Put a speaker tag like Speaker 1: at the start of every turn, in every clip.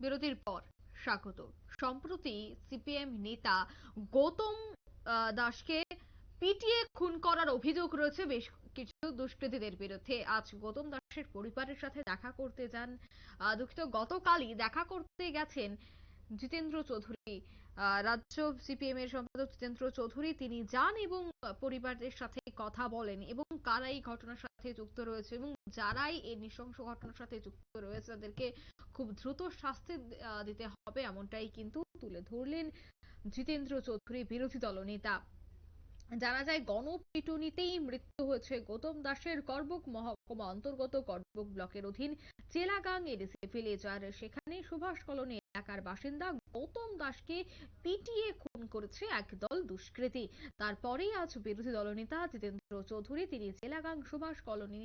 Speaker 1: বিরতির পর স্বাগত। সম্প্রতি সিপিএম নেতা গৌতম দাসকে পিটিয়ে খুন করার অভিযোগ রয়েছে বেশ কিছু দুষ্কৃতীদের বিরুদ্ধে। আজ গৌতম দাসের পরিবারের সাথে দেখা করতে যান দুঃখিত, গতকালই দেখা করতে গেছেন জিতেন্দ্র চৌধুরী। রাজ্য সিপিএম এর সম্পাদক জিতেন্দ্র চৌধুরী, তিনি যান এবং পরিবারের সাথে কথা বলেন এবং কারা এই ঘটনার সাথে যুক্ত রয়েছে এবং যারাই এই নৃশংস ঘটনার সাথে যুক্ত রয়েছে, তাদেরকে খুব দ্রুত শাস্তি দিতে হবে এমনটাই কিন্তু তুলে ধরলেন জিতেন্দ্র চৌধুরী, বিরোধী দলনেতা। জানা যায়, গণপিটুনিতেই মৃত্যু হয়েছে গৌতম দাসের করবুক মহকুমা অন্তর্গত করবুক ব্লকের অধীন চেলাগাং এডিসি ভিলেজ আর সেখানে সুভাষ কলোনি এলাকার বাসিন্দা গৌতম দাসকে পিটিয়ে খুন করেছে একদল দুষ্কৃতী। তারপরেই আজ বিরোধী দলনেতা জিতেন্দ্র চৌধুরী তিনি চেলাগাং সুভাষ কলোনি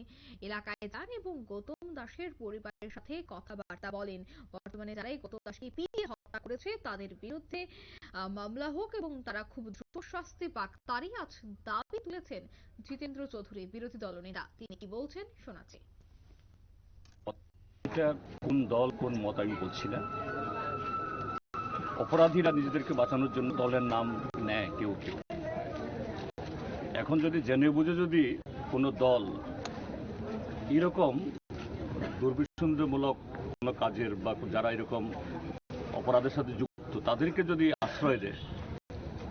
Speaker 1: এলাকায় যান এবং গৌতম দাসের পরিবারের সাথে কথাবার্তা বলেন। বর্তমানে যারাই গৌতম দাসকে পিটিয়ে হত্যা করেছে, তাদের বিরুদ্ধে মামলা হোক এবং তারা খুব দ্রুত শাস্তি পাক, তারই আজ দাবি তুলেছেন জিতেন্দ্র চৌধুরী, বিরোধী দলনেতা। তিনি কি বলছেন শোনাচ্ছি।
Speaker 2: কোন দল, কোন মত আমি বলছি না। অপরাধীরা নিজেদেরকে বাঁচানোর জন্য দলের নাম নেয় কেউ কেউ। এখন যদি জেনে বুঝে যদি কোনো দল এরকম দুর্বিসন্ধমূলক কোনো কাজের বা যারা এরকম অপরাধের সাথে যুক্ত, তাদেরকে যদি আশ্রয় দেয়,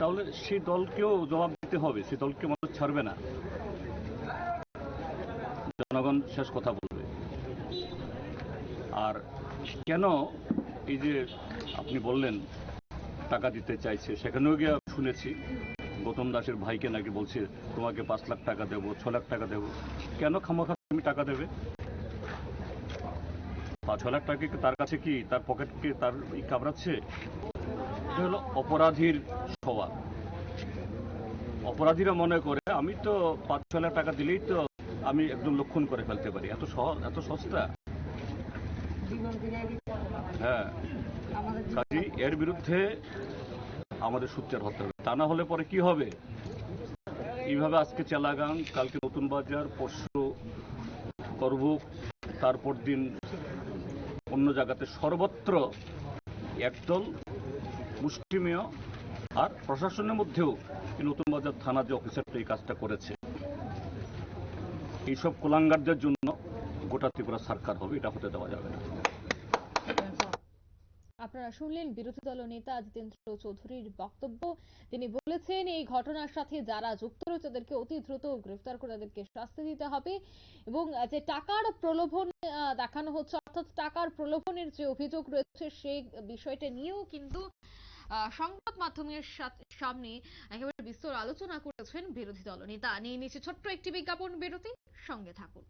Speaker 2: তাহলে সেই দলকেও জবাব দিতে হবে। সেই দলকে মানুষ ছাড়বে না। জনগণ শেষ কথা বলবে। আর কেন এই যে আপনি বললেন, টাকা দিতে চাইছে, সেখানেও গিয়ে শুনেছি, গৌতম দাসের ভাইকে নাকি বলছে, তোমাকে পাঁচ লাখ টাকা দেবো, ছ লাখ টাকা দেবো। কেন খামাখা তুমি টাকা দেবে? ছ লাখ টাকা তার কাছে কি তার পকেটকে তার কামড়াচ্ছে? হলো অপরাধীর স্বভাব অপরাধীরা মনে করে, আমি তো পাঁচ ছ লাখ টাকা দিলেই তো আমি একদম লক্ষণ করে ফেলতে পারি। এত সহজ, এত সস্তা? হ্যাঁ। কাজী, এর বিরুদ্ধে আমাদের সূত্রের হতে হবে তা না হলে পরে কি হবে? এইভাবে আজকে চেলাগাং, কালকে নতুন বাজার, পরশু করবুক তারপর দিন অন্য জায়গাতে সর্বত্র একদল মুষ্টিমেয় আর প্রশাসনের মধ্যেও নতুন বাজার থানা যে অফিসারটা এই কাজটা করেছে। এইসব কোলাঙ্গারদের জন্য গোটা ত্রিপুরা সরকার হবে, এটা হতে দেওয়া যাবে না।
Speaker 1: আপনারা শুনলেন বিরোধী দল নেতা জিতেন্দ্র চৌধুরীর বক্তব্য। তিনি বলেছেন, এই ঘটনার সাথে যারা যুক্ত রয়েছে, তাদেরকে অতি দ্রুত গ্রেফতার করে তাদেরকে শাস্তি দিতে হবে এবং যে টাকার প্রলোভন দেখানো হচ্ছে, অর্থাৎ টাকার প্রলোভনের যে অভিযোগ রয়েছে সেই বিষয়টা নিয়েও কিন্তু সংবাদ মাধ্যমের সামনে একেবারে বিস্তর আলোচনা করেছেন বিরোধী দল নেতা। নিয়ে নিচ্ছে ছোট্ট একটি বিজ্ঞাপন বিরতি সঙ্গে থাকুন।